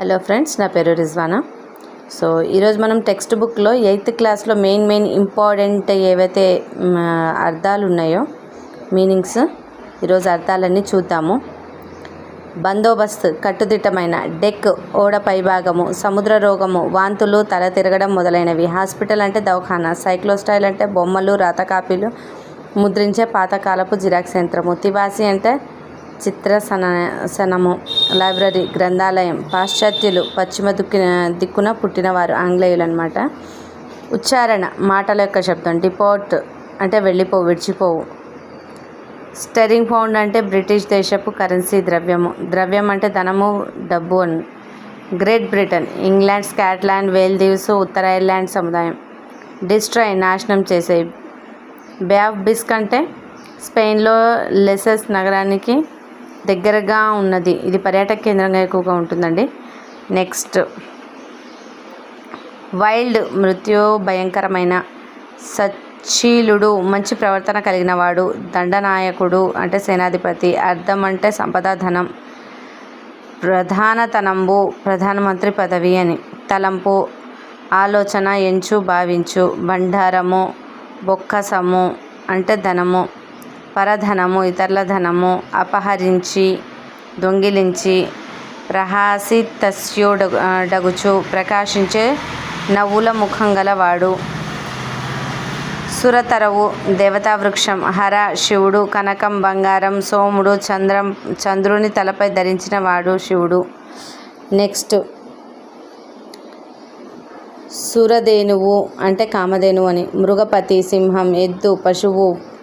Hello friends నా పేరు Rizwana. So ఈరోజు మనం టెక్స్ట్ బుక్లో ఎయిత్ క్లాస్లో మెయిన్ మెయిన్ ఇంపార్టెంట్ ఏవైతే అర్థాలు ఉన్నాయో మీనింగ్స్ ఈరోజు అర్థాలన్నీ చూద్దాము. బందోబస్తు కట్టుదిట్టమైన డెక్ ఓడ పైభాగము సముద్ర రోగము వాంతులు తల తిరగడం మొదలైనవి. హాస్పిటల్ అంటే దవాఖానా సైక్లోస్టైల్ అంటే బొమ్మలు రాత కాపీలు ముద్రించే పాతకాలపు జిరాక్స్ యంత్రము. తివాసి అంటే చిత్రసన సనము లైబ్రరీ గ్రంథాలయం పాశ్చాత్యులు పశ్చిమ దిక్కున దిక్కున పుట్టినవారు ఆంగ్లేయులు అనమాట ఉచ్చారణ మాటల యొక్క శబ్దం డిపోర్ట్ అంటే వెళ్ళిపోవు విడిచిపోవు. స్టెరింగ్ పౌండ్ అంటే బ్రిటిష్ దేశపు కరెన్సీ ద్రవ్యము. ద్రవ్యం అంటే ధనము డబ్బు అని Great Britain England Scotland Wales దీవ్స్ ఉత్తర ఐర్లాండ్ సముదాయం. డిస్ట్రాయ్ నాశనం చేసే బే ఆఫ్ బిస్క్ అంటే స్పెయిన్లో లెసెస్ నగరానికి దగ్గరగా ఉన్నది. ఇది పర్యాటక కేంద్రంగా ఎక్కువగా ఉంటుందండి. నెక్స్ట్ వైల్డ్ మృత్యు భయంకరమైన సచ్చీలుడు మంచి ప్రవర్తన కలిగిన వాడు దండనాయకుడు అంటే సేనాధిపతి అర్థం అంటే సంపద ధనం ప్రధానతనంబు ప్రధానమంత్రి పదవి అని. తలంపు ఆలోచన ఎంచు భావించు బండారము బొక్కసము అంటే ధనము పరధనము ఇతరుల ధనము అపహరించి దొంగిలించి ప్రహాసితస్యోడగుచు ప్రకాశించే నవ్వుల ముఖం గలవాడు. సురతరవు దేవతా వృక్షం హర శివుడు కనకం బంగారం సోముడు చంద్రం చంద్రుని తలపై ధరించిన వాడు శివుడు. నెక్స్ట్. సురధేనువు అంటే కామధేనువు అని. మృగపతి సింహం ఎద్దు పశువు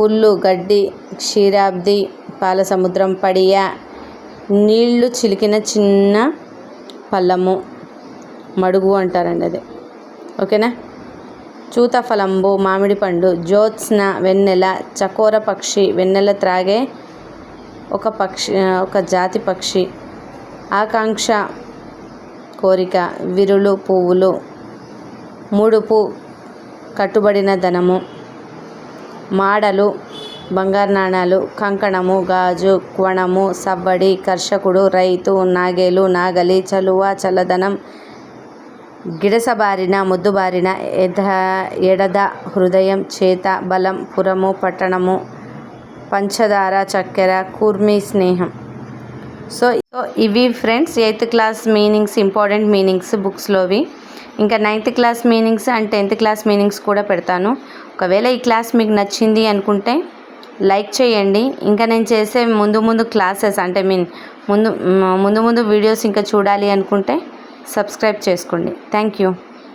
పుల్లు గడ్డి క్షీరాబ్ది పాల సముద్రం పడియ నీళ్ళు చిలికిన చిన్న పల్లము. మడుగు అంటారండి అది. ఓకేనా? చూతఫలంబు మామిడి పండు జ్యోత్స్న వెన్నెల చకోర పక్షి వెన్నెల త్రాగే ఒక పక్షి ఒక జాతి పక్షి. ఆకాంక్ష కోరిక విరులు పువ్వులు ముడుపు కట్టుబడిన ధనము. మాడలు బంగారు నాణాలు కంకణము గాజు క్వణము సవ్వడి కర్షకుడు రైతు నాగేలు నాగలి చలువ చల్లదనం గిడసబారిన ముద్దుబారిన ఎద ఎడద హృదయం చేత బలం పురము పట్టణము పంచదార చక్కెర కూర్మి స్నేహం. సో సో ఇవి friends eighth class meanings important meanings బుక్స్లోవి ఇంకా ninth class meanings and tenth class meanings కూడా పెడతాను. ఒకవేళ ఈ క్లాస్ మీకు నచ్చింది అనుకుంటే లైక్ చేయండి. ఇంకా నేను చేసే ముందు ముందు క్లాసెస్ అంటే మీన్ ముందు ముందు ముందు వీడియోస్ ఇంకా చూడాలి అనుకుంటే సబ్స్క్రైబ్ చేసుకోండి. Thank you.